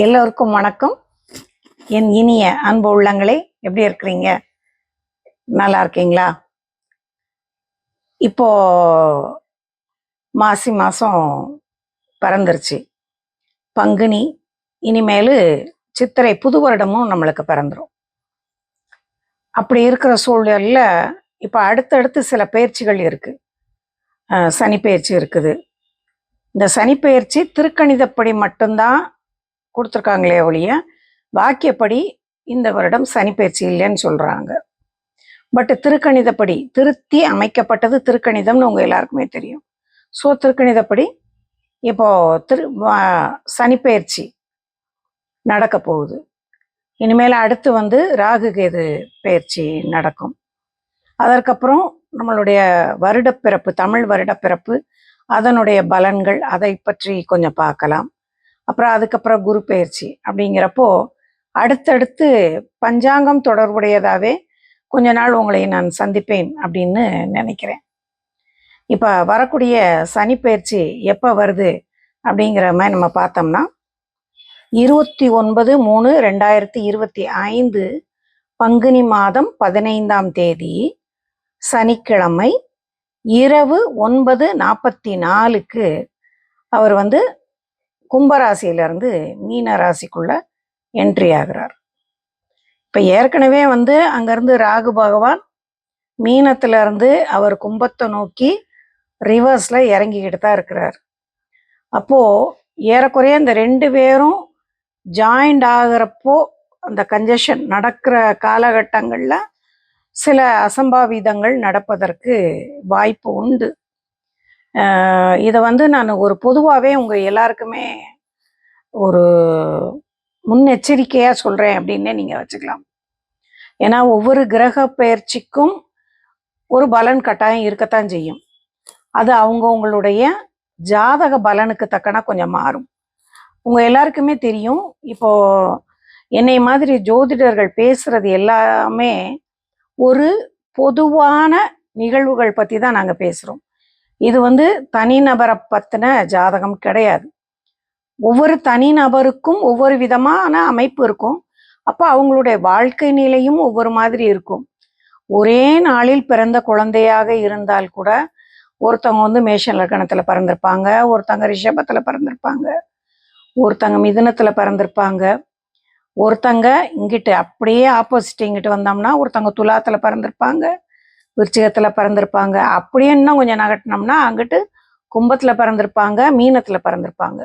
எல்லோருக்கும் வணக்கம். என் இனிய அன்பு உள்ளங்களே எப்படி இருக்கிறீங்க? நல்லா இருக்கீங்களா? இப்போ மாசி மாதம் பிறந்துருச்சு. பங்குனி இனிமேல் சித்திரை புது வருடமும் நம்மளுக்கு பிறந்துடும் அப்படி இருக்கிற சூழலில் இப்போ அடுத்தடுத்து சில பயிற்சிகள் இருக்குது சனி பயிற்சி இருக்குது. இந்த சனிப்பெயர்ச்சி திருக்கணிதப்படி மட்டும்தான் கொடுத்துருக்காங்களே ஒழிய வாக்கியப்படி இந்த வருடம் சனி பயிற்சி இல்லைன்னு சொல்கிறாங்க பட் திருக்கணிதப்படி திருத்தி அமைக்கப்பட்டது திருக்கணிதம்னு உங்கள் எல்லாருக்குமே தெரியும். ஸோ திருக்கணிதப்படி இப்போ திரு சனிப்பயிற்சி நடக்க போகுது. இனிமேல் அடுத்து வந்து ராகு கேது பயிற்சி நடக்கும். அதற்கப்புறம் நம்மளுடைய வருடப்பிறப்பு தமிழ் வருடப்பிறப்பு அதனுடைய பலன்கள் அதை பற்றி கொஞ்சம் பார்க்கலாம். அப்புறம் அதுக்கப்புறம் குரு பயிற்சி அப்படிங்கிறப்போ அடுத்தடுத்து பஞ்சாங்கம் தொடர்புடையதாகவே கொஞ்ச நாள் உங்களை நான் சந்திப்பேன் அப்படின்னு நினைக்கிறேன். இப்போ வரக்கூடிய சனி பயிற்சி எப்போ வருது அப்படிங்கிற மாதிரி நம்ம பார்த்தோம்னா இருபத்தி ஒன்பது மூணு ரெண்டாயிரத்தி இருபத்தி ஐந்து பங்குனி மாதம் பதினைந்தாம் தேதி சனிக்கிழமை இரவு ஒன்பது நாற்பத்தி நாலுக்கு அவர் வந்து கும்பராசியிலிருந்து மீன ராசிக்குள்ள என்ட்ரி ஆகிறார். இப்போ ஏற்கனவே வந்து அங்கேருந்து ராகு பகவான் மீனத்துல இருந்து அவர் கும்பத்தை நோக்கி ரிவர்ஸில் இறங்கிக்கிட்டு தான் இருக்கிறார். அப்போது ஏறக்குறைய இந்த ரெண்டு பேரும் ஜாயிண்ட் ஆகிறப்போ அந்த கஞ்சஷன் நடக்கிற காலகட்டங்களில் சில அசம்பாவிதங்கள் நடப்பதற்கு வாய்ப்பு உண்டு. இதை வந்து நான் ஒரு பொதுவாகவே உங்கள் எல்லாருக்குமே ஒரு முன்னெச்சரிக்கையாக சொல்கிறேன் அப்படின்னே நீங்கள் வச்சுக்கலாம். ஏன்னா ஒவ்வொரு கிரக பயிற்சிக்கும் ஒரு பலன் கட்டாயம் இருக்கத்தான் செய்யும். அது அவங்கவுங்களுடைய ஜாதக பலனுக்கு தக்கன கொஞ்சம் மாறும். உங்கள் எல்லாருக்குமே தெரியும். இப்போ என்னை மாதிரி ஜோதிடர்கள் பேசுறது எல்லாமே ஒரு பொதுவான நிகழ்வுகள் பற்றி தான் நாங்கள் பேசுகிறோம் இது வந்து தனிநபரை பற்றின ஜாதகம் கிடையாது. ஒவ்வொரு தனிநபருக்கும் ஒவ்வொரு விதமான அமைப்பு இருக்கும். அப்போ அவங்களுடைய வாழ்க்கை நிலையும் ஒவ்வொரு மாதிரி இருக்கும். ஒரே நாளில் பிறந்த குழந்தையாக இருந்தால் கூட ஒருத்தவங்க வந்து மேஷ லக்கணத்தில் பிறந்திருப்பாங்க ஒருத்தவங்க ரிஷபத்தில் பிறந்திருப்பாங்க ஒருத்தங்க மிதுனத்தில் பிறந்திருப்பாங்க ஒருத்தங்க இங்கிட்டு அப்படியே ஆப்போசிட் இங்கிட்டு வந்தோம்னா ஒருத்தங்க துலாத்தில் பிறந்திருப்பாங்க விருச்சிகத்தில் பிறந்திருப்பாங்க. அப்படியே இன்னும் கொஞ்சம் நகட்டினோம்னா அங்கிட்டு கும்பத்தில் பிறந்திருப்பாங்க மீனத்தில் பிறந்திருப்பாங்க.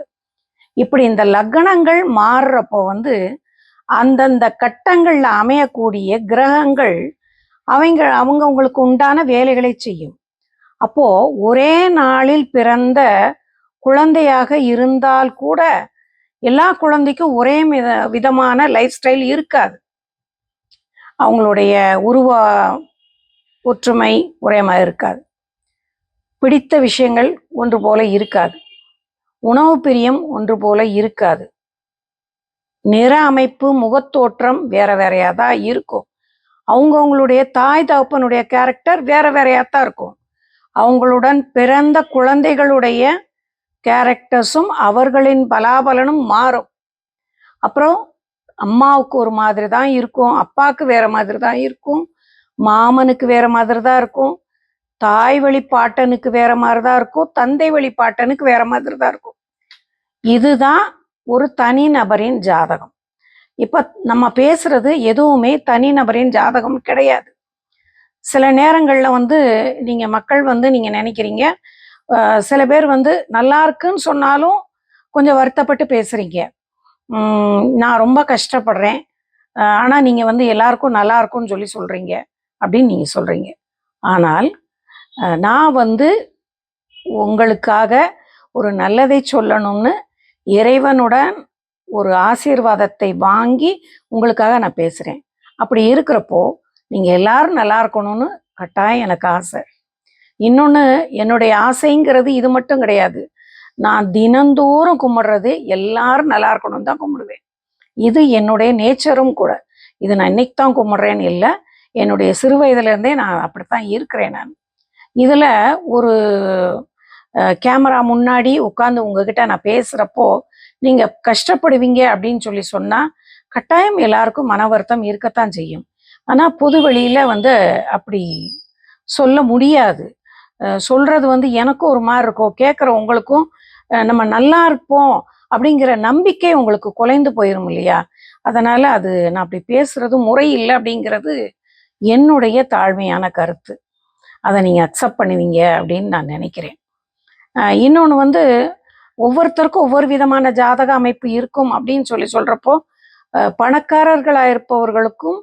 இப்படி இந்த லக்னங்கள் மாறுறப்போ வந்து அந்தந்த கட்டங்களில் அமையக்கூடிய கிரகங்கள் அவங்க அவங்கவுங்களுக்கு உண்டான வேலைகளை செய்யும். அப்போ ஒரே நாளில் பிறந்த குழந்தையாக இருந்தால் கூட எல்லா குழந்தைக்கும் ஒரே வித விதமான லைஃப் ஸ்டைல் இருக்காது. அவங்களுடைய உருவ ஒற்றுமை ஒரே மாதிரி இருக்காது. பிடித்த விஷயங்கள் ஒன்று போல இருக்காது. உணவு பிரியம் ஒன்று போல இருக்காது. நிற அமைப்பு முகத்தோற்றம் வேற வேறையா தான் இருக்கும். அவங்கவுங்களுடைய தாய் தகப்பனுடைய கேரக்டர் வேற வேறையா தான் இருக்கும். அவங்களுடன் பிறந்த குழந்தைகளுடைய கேரக்டர்ஸும் அவர்களின் பலாபலனும் மாறும். அப்புறம் அம்மாவுக்கு ஒரு மாதிரி தான் இருக்கும் அப்பாவுக்கு வேற மாதிரி தான் இருக்கும். மாமனுக்கு வேற மாதிரி தான் இருக்கும். தாய் வழி பாட்டனுக்கு வேற மாதிரி தான் இருக்கும். தந்தை வழி பாட்டனுக்கு வேற மாதிரி தான் இருக்கும். இதுதான் ஒரு தனி நபரின் ஜாதகம். இப்போ நம்ம பேசுறது எதுவுமே தனி நபரின் ஜாதகம் கிடையாது. சில நேரங்களில் வந்து நீங்கள் மக்கள் வந்து நீங்கள் நினைக்கிறீங்க. சில பேர் வந்து நல்லா இருக்குன்னு சொன்னாலும் கொஞ்சம் வருத்தப்பட்டு பேசுறீங்க. நான் ரொம்ப கஷ்டப்படுறேன். ஆனால் ஆனா வந்து எல்லாருக்கும் நல்லா இருக்கும்னு சொல்லி சொல்கிறீங்க அப்படின்னு நீங்கள் சொல்கிறீங்க ஆனால் நான் வந்து உங்களுக்காக ஒரு நல்லதை சொல்லணும்னு இறைவனுடன் ஒரு ஆசீர்வாதத்தை வாங்கி உங்களுக்காக நான் பேசுகிறேன் அப்படி இருக்கிறப்போ நீங்கள் எல்லாரும் நல்லா இருக்கணும்னு கட்டாயம் எனக்கு ஆசை. இன்னொன்று என்னுடைய ஆசைங்கிறது இது மட்டும் கிடையாது. நான் தினந்தோறும் கும்பிடுறது எல்லாரும் நல்லா இருக்கணும்னு தான் கும்பிடுவேன். இது என்னுடைய நேச்சரும் கூட. இது நான் இன்னைக்கு தான் கும்பிட்றேன்னு இல்லை என்னுடைய சிறு வயதுலேருந்தே நான் அப்படித்தான் இருக்கிறேன் நான். இதில் ஒரு கேமரா முன்னாடி உட்காந்து உங்ககிட்ட நான் பேசுகிறப்போ நீங்கள் கஷ்டப்படுவீங்க அப்படின்னு சொல்லி சொன்னால் கட்டாயம் எல்லாருக்கும் மன வருத்தம் இருக்கத்தான் செய்யும். ஆனால் பொது வெளியில வந்து அப்படி சொல்ல முடியாது. சொல்கிறது சொல்றது வந்து எனக்கும் ஒரு மாதிரி இருக்கும். கேட்குற உங்களுக்கும் நம்ம நல்லா இருப்போம் அப்படிங்கிற நம்பிக்கை உங்களுக்கு குலைந்து போயிரும் இல்லையா? அதனால் அது நான் அப்படி பேசுகிறது முறை இல்லை அப்படிங்கிறது என்னுடைய தாழ்மையான கருத்து. அதை நீங்க அக்செப்ட் பண்ணுவீங்க அப்படின்னு நான் நினைக்கிறேன். இன்னொன்று வந்து ஒவ்வொருத்தருக்கும் ஒவ்வொரு விதமான ஜாதக அமைப்பு இருக்கும் அப்படின்னு சொல்லி சொல்றப்போ பணக்காரர்களாக பணக்காரர்களா இருப்பவர்களுக்கும்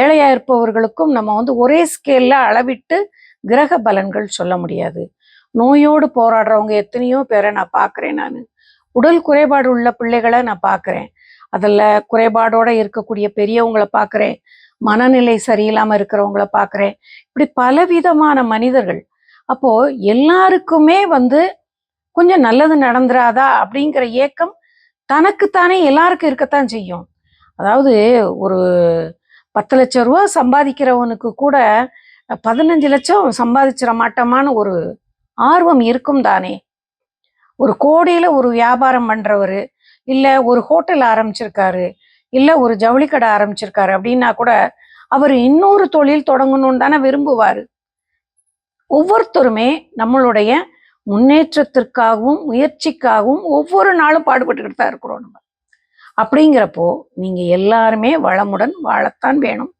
ஏழையா இருப்பவர்களுக்கும் நம்ம வந்து ஒரே ஸ்கேல்ல அளவிட்டு கிரக பலன்கள் சொல்ல முடியாது. நோயோடு போராடுறவங்க எத்தனையோ பேரை நான் பார்க்குறேன் நான். உடல் குறைபாடு உள்ள பிள்ளைகளை நான் பார்க்குறேன். அதில் குறைபாடோட இருக்கக்கூடிய பெரியவங்களை பார்க்குறேன். மனநிலை சரியில்லாமல் இருக்கிறவங்கள பார்க்குறேன் இப்படி பலவிதமான மனிதர்கள். அப்போ எல்லாருக்குமே வந்து கொஞ்சம் நல்லது நடந்துராதா அப்படிங்கிற ஏக்கம் தனக்குத்தானே எல்லாருக்கும் இருக்கத்தான் செய்யும். அதாவது ஒரு பத்து லட்சம் ரூபா சம்பாதிக்கிறவனுக்கு கூட பதினஞ்சு லட்சம் சம்பாதிச்சிட மாட்டோமான ஒரு ஆர்வம் இருக்கும் தானே. ஒரு கோடியில் ஒரு வியாபாரம் பண்றவர் இல்லை ஒரு ஹோட்டல் ஆரம்பிச்சிருக்காரு இல்லை ஒரு ஜவுளி கடை ஆரம்பிச்சிருக்காரு அப்படின்னா கூட அவர் இன்னொரு தொழில் தொடங்கணும்னு தானே விரும்புவாரு. ஒவ்வொருத்தருமே நம்மளுடைய முன்னேற்றத்திற்காகவும் முயற்சிக்காகவும் ஒவ்வொரு நாளும் பாடுபட்டுக்கிட்டு தான் இருக்கிறோம் நம்ம. அப்படிங்கிறப்போ நீங்க எல்லாருமே வளமுடன் வாழத்தான் வேணும்.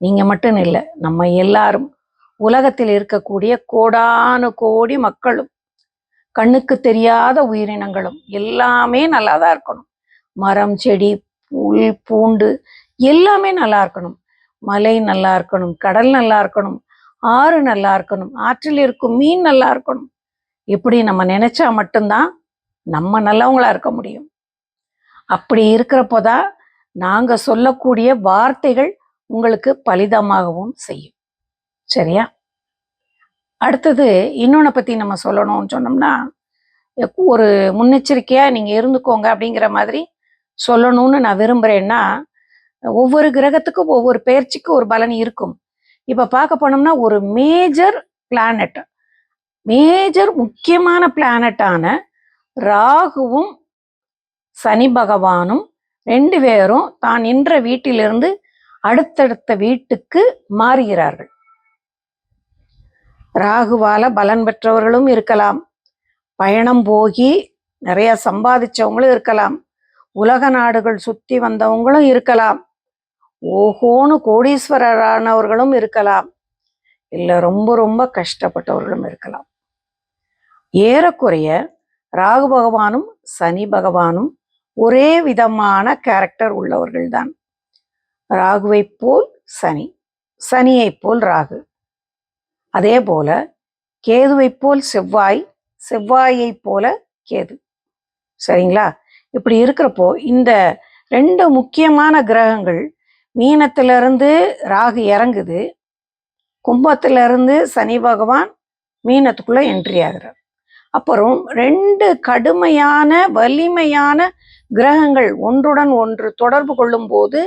நீங்க மட்டும் இல்லை நம்ம எல்லாரும் உலகத்தில் இருக்கக்கூடிய கோடானு கோடி மக்களும் கண்ணுக்கு தெரியாத உயிரினங்களும் எல்லாமே நல்லா தான் இருக்கணும். மரம் செடி உள் பூண்டு எல்லாமே நல்லா இருக்கணும். மலை நல்லா இருக்கணும் கடல் நல்லா இருக்கணும் ஆறு நல்லா இருக்கணும் ஆற்றில் இருக்கும் மீன் நல்லா இருக்கணும். இப்படி நம்ம நினைச்சா மட்டும்தான் நம்ம நல்லவங்களா இருக்க முடியும். அப்படி இருக்கிறப்போ தான் நாங்கள் சொல்லக்கூடிய வார்த்தைகள் உங்களுக்கு பலிதமாகவும் செய்யும். சரியா? அடுத்தது இன்னொன்னை பத்தி நம்ம சொல்லணும்னு சொன்னோம்னா ஒரு முன்னெச்சரிக்கையாக நீங்க இருந்துக்கோங்க அப்படிங்கிற மாதிரி சொல்லணும்னு நான் விரும்புறேன்னா ஒவ்வொரு கிரகத்துக்கும் ஒவ்வொரு பெயர்ச்சிக்கு ஒரு பலன் இருக்கும். இப்போ பார்க்க போனோம்னா ஒரு மேஜர் பிளானட் மேஜர் முக்கியமான பிளானட்டான ராகுவும் சனி பகவானும் ரெண்டு பேரும் தான் நின்ற வீட்டிலிருந்து அடுத்தடுத்த வீட்டுக்கு மாறுகிறார்கள். ராகுவால பலன் பெற்றவர்களும் இருக்கலாம். பயணம் போகி நிறைய சம்பாதிச்சவங்களும் இருக்கலாம். உலக நாடுகள் சுத்தி வந்தவங்களும் இருக்கலாம். ஓஹோன்னு கோடீஸ்வரரானவர்களும் இருக்கலாம். இல்ல ரொம்ப ரொம்ப கஷ்டப்பட்டவர்களும் இருக்கலாம். ஏறக்குறைய ராகு பகவானும் சனி பகவானும் ஒரே விதமான கேரக்டர் உள்ளவர்கள் தான் ராகுவைப் போல் சனி சனியைப் போல் ராகு. அதே போல கேதுவைப் போல் செவ்வாய் செவ்வாயைப் போல கேது. சரிங்களா? இப்படி இருக்கிறப்போ இந்த ரெண்டு முக்கியமான கிரகங்கள் மீனத்திலிருந்து ராகு இறங்குது. கும்பத்திலிருந்து சனி பகவான் மீனத்துக்குள்ளே என்ட்ரி ஆகிறார். அப்புறம் ரெண்டு கடுமையான வலிமையான கிரகங்கள் ஒன்றுடன் ஒன்று தொடர்பு கொள்ளும்போது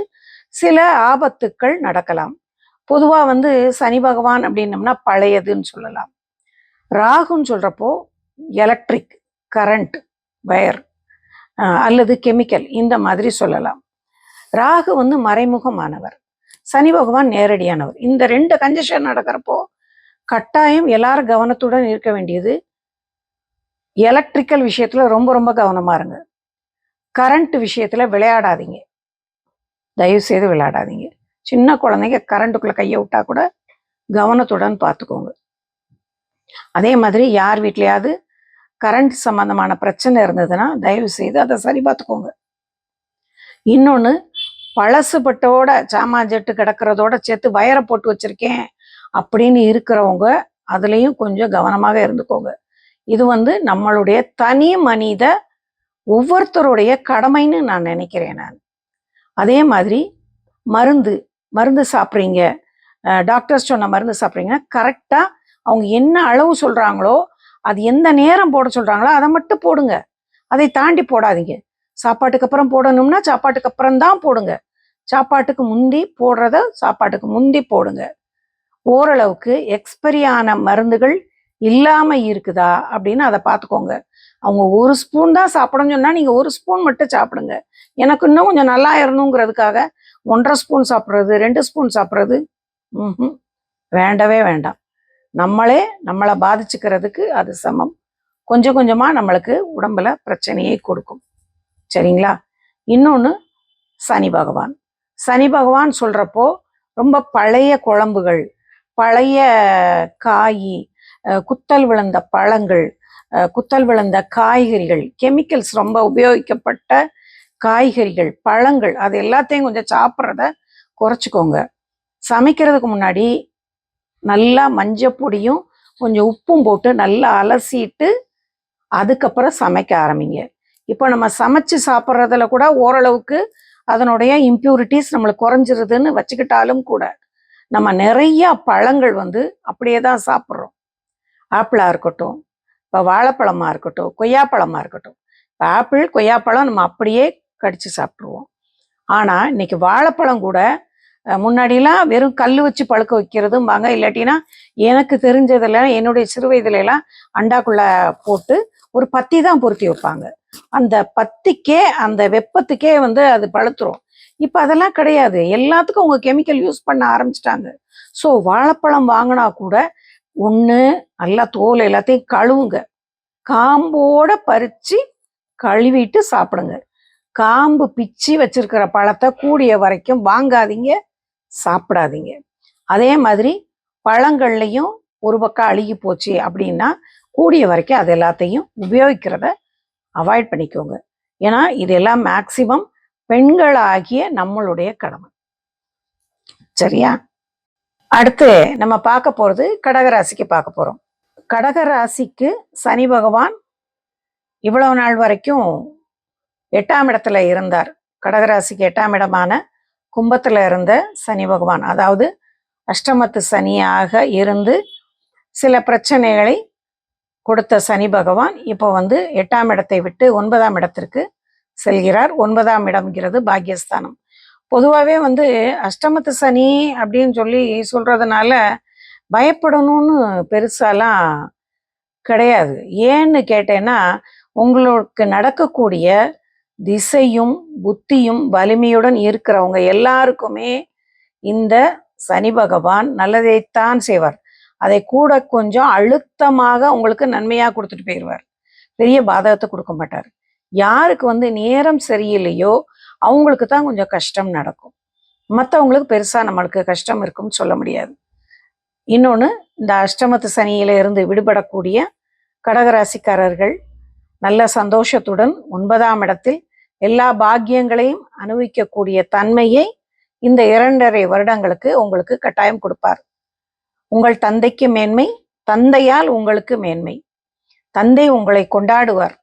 சில ஆபத்துக்கள் நடக்கலாம். பொதுவாக வந்து சனி பகவான் அப்படின்னம்னா பழையதுன்னு சொல்லலாம். ராகுன்னு சொல்கிறப்போ எலக்ட்ரிக் கரண்ட் வயர் அல்லது கெமிக்கல் இந்த மாதிரி சொல்லலாம். ராகு வந்து மறைமுகமானவர். சனி பகவான் நேரடியானவர். இந்த ரெண்டு கஞ்சஷன் நடக்கிறப்போ கட்டாயம் எல்லாரும் கவனத்துடன் இருக்க வேண்டியது எலக்ட்ரிக்கல் விஷயத்துல ரொம்ப ரொம்ப கவனமா இருங்க. கரண்ட் விஷயத்துல விளையாடாதீங்க. தயவு செய்து விளையாடாதீங்க. சின்ன குழந்தைங்க கரண்ட்டுக்குள்ளே கையை விட்டா கூட கவனத்துடன் பார்த்துக்கோங்க. அதே மாதிரி யார் வீட்லையாவது கரண்ட் சம்பந்தமான பிரச்சனை இருந்ததுன்னா தயவு செய்து அதை சரி பார்த்துக்கோங்க. இன்னொன்று பழசுபட்டோட சாமான் ஜெட்டு கிடக்கிறதோட சேர்த்து வயரை போட்டு வச்சிருக்கேன் அப்படின்னு இருக்கிறவங்க அதுலேயும் கொஞ்சம் கவனமாக இருந்துக்கோங்க. இது வந்து நம்மளுடைய தனி மனித ஒவ்வொருத்தருடைய கடமைன்னு நான் நினைக்கிறேன் நான். அதே மாதிரி மருந்து மருந்து சாப்பிட்றீங்க டாக்டர்ஸ் சொன்ன மருந்து சாப்பிட்றீங்கன்னா கரெக்டாக அவங்க என்ன அளவு சொல்கிறாங்களோ அது எந்த நேரம் போட சொல்கிறாங்களோ அதை மட்டும் போடுங்க. அதை தாண்டி போடாதீங்க. சாப்பாட்டுக்கு அப்புறம் போடணும்னா சாப்பாட்டுக்கு அப்புறம் தான் போடுங்க. சாப்பாட்டுக்கு முந்தி போடுறத சாப்பாட்டுக்கு முந்தி போடுங்க. ஓரளவுக்கு எக்ஸ்பரி ஆன மருந்துகள் இல்லாமல் இருக்குதா அப்படின்னு அதை பார்த்துக்கோங்க. அவங்க ஒரு ஸ்பூன் தான் சாப்பிடணும்னு சொன்னால் நீங்கள் ஒரு ஸ்பூன் மட்டும் சாப்பிடுங்க. எனக்கு இன்னும் கொஞ்சம் நல்லா இருணுங்கிறதுக்காக ஒன்றரை ஸ்பூன் சாப்பிட்றது ரெண்டு ஸ்பூன் சாப்பிட்றது. ம் வேண்டவே வேண்டாம். நம்மளே நம்மளை பாதிச்சுக்கிறதுக்கு அது சமம். கொஞ்சம் கொஞ்சமாக நம்மளுக்கு உடம்புல பிரச்சனையை கொடுக்கும். சரிங்களா? இன்னொன்று சனி பகவான். சனி பகவான் சொல்கிறப்போ ரொம்ப பழைய குழம்புகள் பழைய காய் குத்தல் விழுந்த பழங்கள் குத்தல் விழுந்த காய்கறிகள் கெமிக்கல்ஸ் ரொம்ப உபயோகிக்கப்பட்ட காய்கறிகள் பழங்கள் அது எல்லாத்தையும் கொஞ்சம் சாப்பிட்றத குறைச்சிக்கோங்க. சமைக்கிறதுக்கு முன்னாடி நல்லா மஞ்சள் பொடியும் கொஞ்சம் உப்பும் போட்டு நல்லா அலசிட்டு அதுக்கப்புறம் சமைக்க ஆரம்பிங்க. இப்போ நம்ம சமைச்சு சாப்பிட்றதுல கூட ஓரளவுக்கு அதனுடைய இம்ப்யூரிட்டிஸ் நம்மளுக்கு குறைஞ்சிருதுன்னு வச்சுக்கிட்டாலும் கூட நம்ம நிறைய பழங்கள் வந்து அப்படியே தான் சாப்பிட்றோம். ஆப்பிளாக இருக்கட்டும் இப்போ வாழைப்பழமாக இருக்கட்டும் கொய்யாப்பழமாக இருக்கட்டும். இப்போ ஆப்பிள் கொய்யாப்பழம் நம்ம அப்படியே கடிச்சு சாப்பிட்ருவோம் ஆனால் இன்னைக்கு வாழைப்பழம் கூட முன்னாடிலாம் வெறும் கல் வச்சு பழுக்க வைக்கிறதும்பாங்க இல்லாட்டினா எனக்கு தெரிஞ்சதுல என்னுடைய சிறு வயதுலலாம் அண்டாக்குள்ள போட்டு ஒரு பத்தி தான் பொருத்தி வைப்பாங்க. அந்த பத்திக்கே அந்த வெப்பத்துக்கே வந்து அது பழுத்துரும். இப்போ அதெல்லாம் கிடையாது. எல்லாத்துக்கும் அவங்க கெமிக்கல் யூஸ் பண்ண ஆரம்பிச்சிட்டாங்க. ஸோ வாழைப்பழம் வாங்கினா கூட ஒன்று நல்லா தோல் எல்லாத்தையும் கழுவுங்க. காம்போட பறித்து கழுவிட்டு சாப்பிடுங்க. காம்பு பிச்சு வச்சிருக்கிற பழத்தை கூடிய வரைக்கும் வாங்காதீங்க. சாப்பிடாதீங்க. அதே மாதிரி பழங்கள்லையும் ஒரு பக்கம் அழுகி போச்சு அப்படின்னா கூடிய வரைக்கும் அது எல்லாத்தையும் உபயோகிக்கிறத அவாய்ட் பண்ணிக்கோங்க. ஏன்னா இதெல்லாம் மேக்சிமம் பெண்களாகிய நம்மளுடைய கடமை. சரியா? அடுத்து நம்ம பார்க்க போறது கடகராசிக்கு பார்க்க போறோம். கடகராசிக்கு சனி பகவான் இவ்வளவு நாள் வரைக்கும் எட்டாம் இடத்துல இருந்தார். கடகராசிக்கு எட்டாம் இடமான கும்பத்தில் இருந்த சனி பகவான். அதாவது அஷ்டமத்து சனியாக இருந்து சில பிரச்சனைகளை கொடுத்த சனி பகவான் இப்போ வந்து எட்டாம் இடத்தை விட்டு ஒன்பதாம் இடத்திற்கு செல்கிறார். ஒன்பதாம் இடம்ங்கிறது பாக்கியஸ்தானம். பொதுவாகவே வந்து அஷ்டமத்து சனி அப்படின்னு சொல்லி சொல்கிறதுனால பயப்படணும்னு பெருசாலாம் கிடையாது. ஏன்னு கேட்டேன்னா உங்களுக்கு நடக்கக்கூடிய திசையும் புத்தியும் வலிமையுடன் இருக்கிறவங்க எல்லாருக்குமே இந்த சனி பகவான் நல்லதைத்தான் செய்வார். அதை கூட கொஞ்சம் அழுத்தமாக உங்களுக்கு நன்மையாக கொடுத்துட்டு போயிடுவார் பெரிய பாதகத்தை கொடுக்க மாட்டார். யாருக்கு வந்து நேரம் சரியில்லையோ அவங்களுக்கு தான் கொஞ்சம் கஷ்டம் நடக்கும். மற்றவங்களுக்கு பெருசாக நம்மளுக்கு கஷ்டம் இருக்கும்னு சொல்ல முடியாது. இன்னொன்று இந்த அஷ்டமத்து சனியில இருந்து விடுபடக்கூடிய கடகராசிக்காரர்கள் நல்ல சந்தோஷத்துடன் ஒன்பதாம் இடத்தில் எல்லா பாக்கியங்களையும் அனுபவிக்கக்கூடிய தன்மையை இந்த இரண்டரை வருடங்களுக்கு உங்களுக்கு கட்டாயம் கொடுப்பார். உங்கள் தந்தைக்கு மேன்மை தந்தையால் உங்களுக்கு மேன்மை. தந்தை உங்களை கொண்டாடுவார்.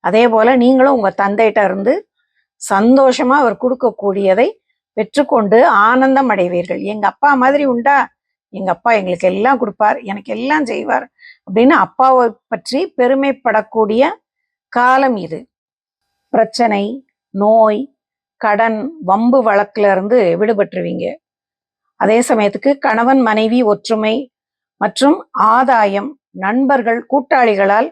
அதே போல நீங்களும் உங்க தந்தைகிட்ட இருந்து சந்தோஷமா அவர் கொடுக்கக்கூடியதை பெற்றுக்கொண்டு ஆனந்தம் அடைவீர்கள். எங்க அப்பா மாதிரி உண்டா? எங்க அப்பா எங்களுக்கு எல்லாம் கொடுப்பார். எனக்கு எல்லாம் செய்வார். அப்படின்னு அப்பாவை பற்றி பெருமைப்படக்கூடிய காலம் இது. பிரச்சனை நோய் கடன் வம்பு வழக்குல இருந்து விடுபட்டுருவீங்க. அதே சமயத்துக்கு கணவன் மனைவி ஒற்றுமை மற்றும் ஆதாயம் நண்பர்கள் கூட்டாளிகளால்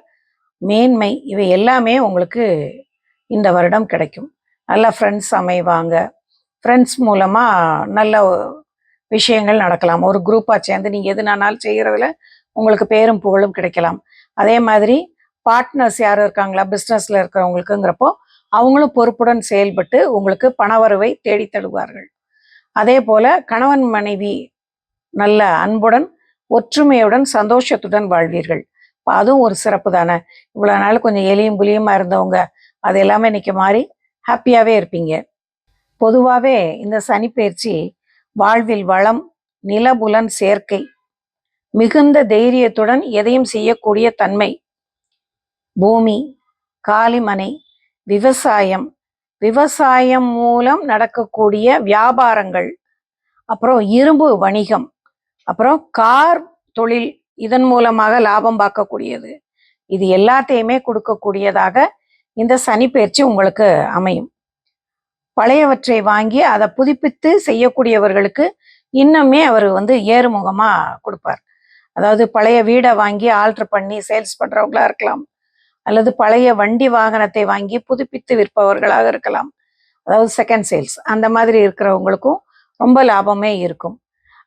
மேன்மை இவை எல்லாமே உங்களுக்கு இந்த வருடம் கிடைக்கும். நல்ல ஃப்ரெண்ட்ஸ் அமைவாங்க. ஃப்ரெண்ட்ஸ் மூலமாக நல்ல விஷயங்கள் நடக்கலாம். ஒரு குரூப்பாக சேர்ந்து நீங்கள் எதுனானாலும் செய்கிறதுல உங்களுக்கு பேரும் புகழும் கிடைக்கலாம். அதே மாதிரி பார்ட்னர்ஸ் யாரும் இருக்காங்களா? பிஸ்னஸில் இருக்கிறவங்களுக்குங்கிறப்போ அவங்களும் பொறுப்புடன் செயல்பட்டு உங்களுக்கு பணவரவை தேடி தருவார்கள். அதே போல கணவன் மனைவி நல்ல அன்புடன் ஒற்றுமையுடன் சந்தோஷத்துடன் வாழ்வீர்கள். இப்போ அதுவும் ஒரு சிறப்பு தானே? இவ்வளோ நாள் கொஞ்சம் எலியும் புலியுமா இருந்தவங்க அது எல்லாமே இன்னைக்கு மாறி ஹாப்பியாகவே இருப்பீங்க. பொதுவாகவே இந்த சனிப்பெயர்ச்சி வாழ்வில் வளம் நிலபுலன் சேர்க்கை மிகுந்த தைரியத்துடன் எதையும் செய்யக்கூடிய தன்மை பூமி காளிமனை விவசாயம். விவசாயம் மூலம் நடக்கக்கூடிய வியாபாரங்கள். அப்புறம் இரும்பு வணிகம். அப்புறம் கார் தொழில் இதன் மூலமாக லாபம் பார்க்கக்கூடியது. இது எல்லாத்தையுமே கொடுக்கக்கூடியதாக இந்த சனி பயிற்சி உங்களுக்கு அமையும். பழையவற்றை வாங்கி அதை புதுப்பித்து செய்யக்கூடியவர்களுக்கு இன்னுமே அவர் வந்து ஏறுமுகமா கொடுப்பார். அதாவது பழைய வீடை வாங்கி ஆல்ட்ரு பண்ணி சேல்ஸ் பண்றவங்களா இருக்கலாம். அல்லது பழைய வண்டி வாகனத்தை வாங்கி புதுப்பித்து விற்பவர்களாக இருக்கலாம். அதாவது செகண்ட் சேல்ஸ் அந்த மாதிரி இருக்கிறவங்களுக்கும் ரொம்ப லாபமே இருக்கும்.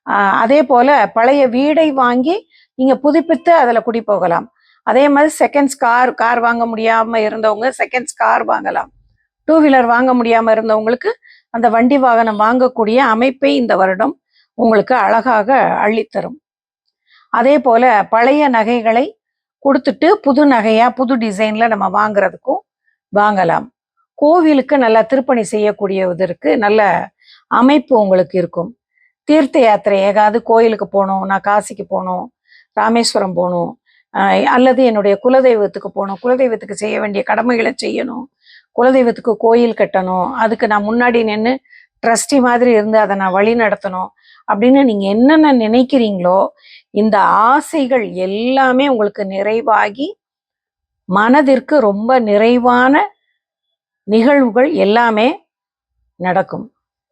ஆஹ் அதே போல பழைய வீடை வாங்கி நீங்க புதுப்பித்து அதுல குடி போகலாம். அதே மாதிரி செகண்ட்ஸ் கார் கார் வாங்க முடியாம இருந்தவங்க செகண்ட்ஸ் கார் வாங்கலாம். டூ வீலர் வாங்க முடியாம இருந்தவங்களுக்கு அந்த வண்டி வாகனம் வாங்கக்கூடிய அமைப்பை இந்த வருடம் உங்களுக்கு அழகாக அள்ளித்தரும். அதே போல பழைய நகைகளை கொடுத்துட்டு புது நகையா புது டிசைன்ல நம்ம வாங்குறதுக்கும் வாங்கலாம். கோவிலுக்கு நல்லா திருப்பணி செய்யக்கூடியதற்கு நல்ல அமைப்பு உங்களுக்கு இருக்கும். தீர்த்த யாத்திரை ஏகாவது கோயிலுக்கு போகணும் நான் காசிக்கு போகணும் ராமேஸ்வரம் போகணும் அல்லது என்னுடைய குலதெய்வத்துக்கு போகணும். குலதெய்வத்துக்கு செய்ய வேண்டிய கடமைகளை செய்யணும். குலதெய்வத்துக்கு கோயில் கட்டணும். அதுக்கு நான் முன்னாடி நின்று ட்ரஸ்டி மாதிரி இருந்து அதை நான் வழி நடத்தணும் அப்படின்னு நீங்க என்னென்ன நினைக்கிறீங்களோ இந்த ஆசைகள் எல்லாமே உங்களுக்கு நிறைவாகி மனதிற்கு ரொம்ப நிறைவான நிகழ்வுகள் எல்லாமே நடக்கும்.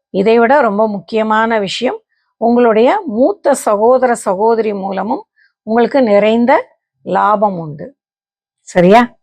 இதை விட ரொம்ப முக்கியமான விஷயம் உங்களுடைய மூத்த சகோதர சகோதரி மூலமும் உங்களுக்கு நிறைந்த லாபம் உண்டு. சரியா?